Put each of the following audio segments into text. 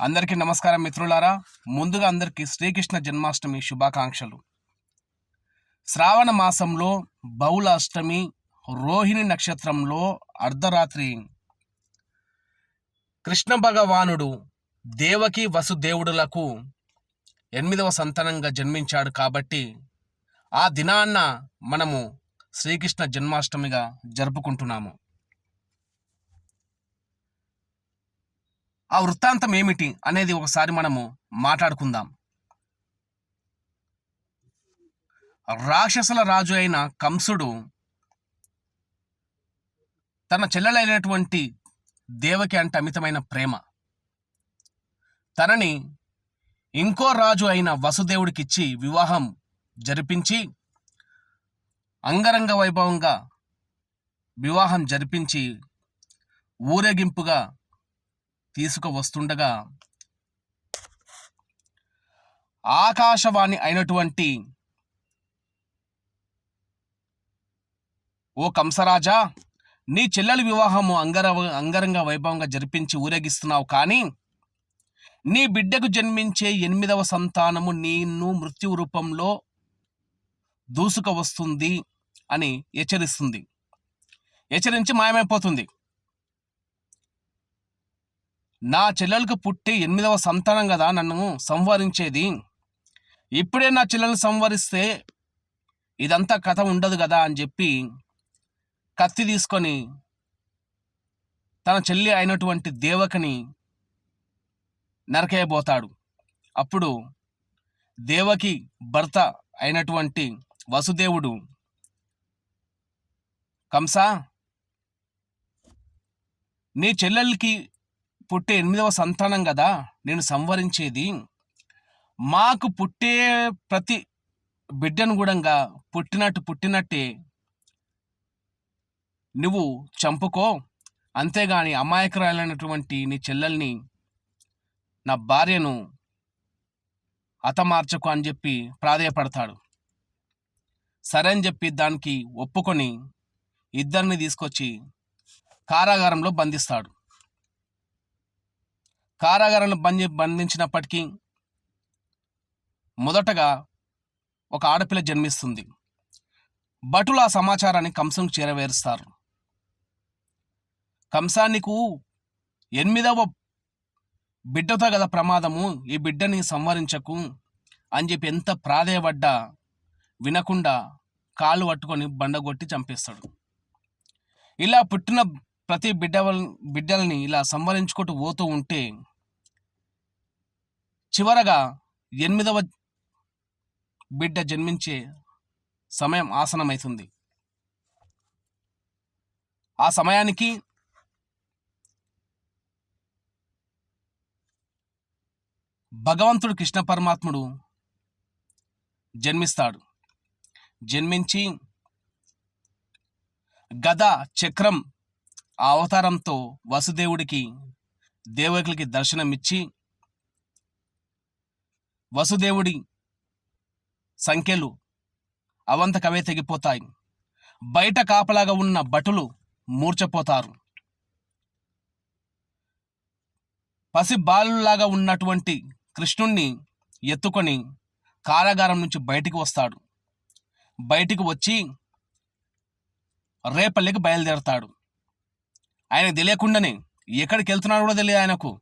అందరికీ నమస్కారం మిత్రులారా. ముందుగా అందరికీ శ్రీకృష్ణ జన్మాష్టమి శుభాకాంక్షలు. శ్రావణ మాసంలో బహుళ అష్టమి రోహిణి నక్షత్రంలో అర్ధరాత్రి. కృష్ణ భగవానుడు దేవకి వసుదేవుడులకు ఎనిమిదవ సంతానంగా జన్మించాడు కాబట్టి ఆ దినాన్న మనము శ్రీకృష్ణ జన్మాష్టమిగా జరుపుకుంటున్నాము. ఆ వృత్తాంతం ఏమిటి అనేది ఒకసారి మనము మాట్లాడుకుందాం. రాక్షసుల రాజు అయిన కంసుడు తన చెల్లెలైనటువంటి దేవకి అంటే అమితమైన ప్రేమ. తనని ఇంకో రాజు అయిన వసుదేవుడికిచ్చి వివాహం జరిపించి అంగరంగ వైభవంగా వివాహం జరిపించి ఊరేగింపుగా తీసుకువస్తుండగా ఆకాశవాణి అయినటువంటి ఓ కంసరాజా నీ చెల్లెలి వివాహము అంగర అంగరంగ వైభవంగా జరిపించి ఊరేగిస్తున్నావు కానీ నీ బిడ్డకు జన్మించే ఎనిమిదవ సంతానము నిన్ను మృత్యు రూపంలో దూసుక వస్తుంది అని హెచ్చరిస్తుంది. హెచ్చరించి మాయమైపోతుంది. నా చెల్లెలకు పుట్టి ఎనిమిదవ సంతానం కదా నన్ను సంవరించేది. ఇప్పుడే నా చెల్లెలను సంవరిస్తే ఇదంతా కథ ఉండదు కదా అని చెప్పి కత్తి తీసుకొని తన చెల్లి అయినటువంటి దేవకని నరకేయబోతాడు. అప్పుడు దేవకి భర్త అయినటువంటి వసుదేవుడు కంస నీ చెల్లెలకి పుట్టే ఎనిమిదవ సంతానం కదా? నేను సంవరించేది. మాకు పుట్టే ప్రతి బిడ్డను కూడా పుట్టినట్టు పుట్టినట్టే. నువ్వు చంపుకో. అంతేగాని అమాయకురాలైనటువంటి నీ చెల్లెల్ని నా భార్యను అతమార్చకు అని చెప్పి ప్రాధేయపడతాడు. సరే అని చెప్పి దానికి ఒప్పుకొని ఇద్దరిని తీసుకొచ్చి కారాగారంలో బంధిస్తాడు. కారాగారాన్ని బంధి బంధించినప్పటికీ మొదటగా ఒక ఆడపిల్ల జన్మిస్తుంది. భటులు ఆ సమాచారాన్ని కంసంకు చేరవేరుస్తారు. కంసానికి ఎనిమిదవ బిడ్డతో గల ప్రమాదము ఈ బిడ్డని సంవరించకు అని చెప్పి ఎంత ప్రాధేయపడ్డా వినకుండా కాళ్ళు పట్టుకొని బండగొట్టి చంపేస్తాడు. ఇలా పుట్టిన ప్రతి బిడ్డ బిడ్డల్ని ఇలా సంవరించుకుంటూ పోతూ ఉంటే చివరగా ఎనిమిదవ బిడ్డ జన్మించే సమయం ఆసనమవుతుంది ఆ సమయానికి భగవంతుడు కృష్ణ పరమాత్ముడు జన్మిస్తాడు. జన్మించి గద చక్రం ఆ అవతారంతో వసుదేవుడికి దేవకులకి దర్శనమిచ్చి వసుదేవుడి సంఖ్యలు అవంతకవే తెగిపోతాయి. బయట కాపలాగా ఉన్న భటులు మూర్చపోతారు పసి బాలులాగా ఉన్నటువంటి కృష్ణుణ్ణి ఎత్తుకొని కారాగారం నుంచి బయటికి వస్తాడు. బయటికి వచ్చి రేపల్లికి బయలుదేరతాడు. ఆయనకు తెలియకుండానే ఎక్కడికి వెళ్తున్నాడు కూడా తెలియదు ఆయనకు.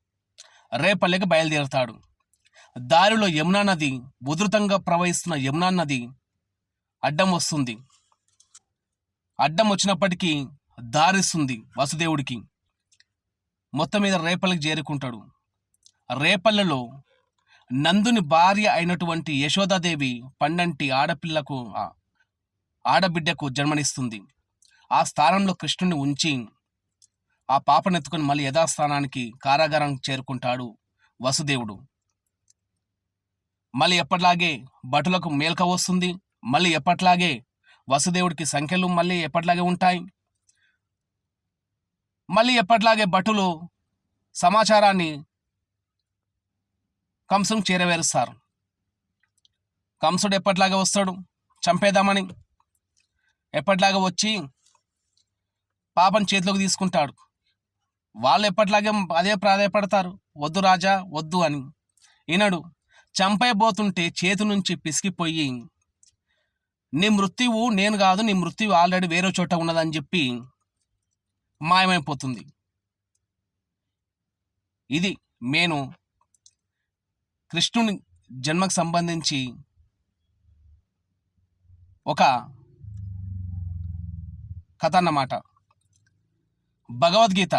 రేపల్లికి బయలుదేరుతాడు. దారిలో యమునా నది ఉధృతంగా ప్రవహిస్తున్న యమునా నది అడ్డం వస్తుంది. అడ్డం వచ్చినప్పటికీ దారిస్తుంది వసుదేవుడికి. మొత్తం మీద రేపల్లికి చేరుకుంటాడు. రేపల్లెలో నందుని భార్య అయినటువంటి యశోదాదేవి పండంటి ఆడపిల్లకు ఆడబిడ్డకు జన్మనిస్తుంది. ఆ స్థానంలో కృష్ణుని ఉంచి ఆ పాపనెత్తుకొని మళ్ళీ యథాస్థానానికి కారాగారం చేరుకుంటాడు వసుదేవుడు. మళ్ళీ ఎప్పటిలాగే భటులకు మేల్క వస్తుంది. మళ్ళీ ఎప్పట్లాగే వసుదేవుడికి సంఖ్యలు మళ్ళీ ఎప్పటిలాగే ఉంటాయి. మళ్ళీ ఎప్పటిలాగే భటులు సమాచారాన్ని కంసం చేరవేరుస్తారు. కంసుడు ఎప్పటిలాగే వస్తాడు? చంపేద్దామని. ఎప్పటిలాగా వచ్చి పాపను చేతిలోకి తీసుకుంటాడు. వాళ్ళు ఎప్పటిలాగే అదే ప్రాధాయపడతారు. వద్దు రాజా వద్దు అని. ఈనాడు చంపైపోతుంటే చేతి నుంచి పిసికిపోయి నీ మృత్యువు నేను కాదు నీ మృత్యువు ఆల్రెడీ వేరే చోట ఉన్నదని చెప్పి మాయమైపోతుంది. ఇది నేను కృష్ణుని జన్మకు సంబంధించి ఒక కథ అన్నమాట. భగవద్గీత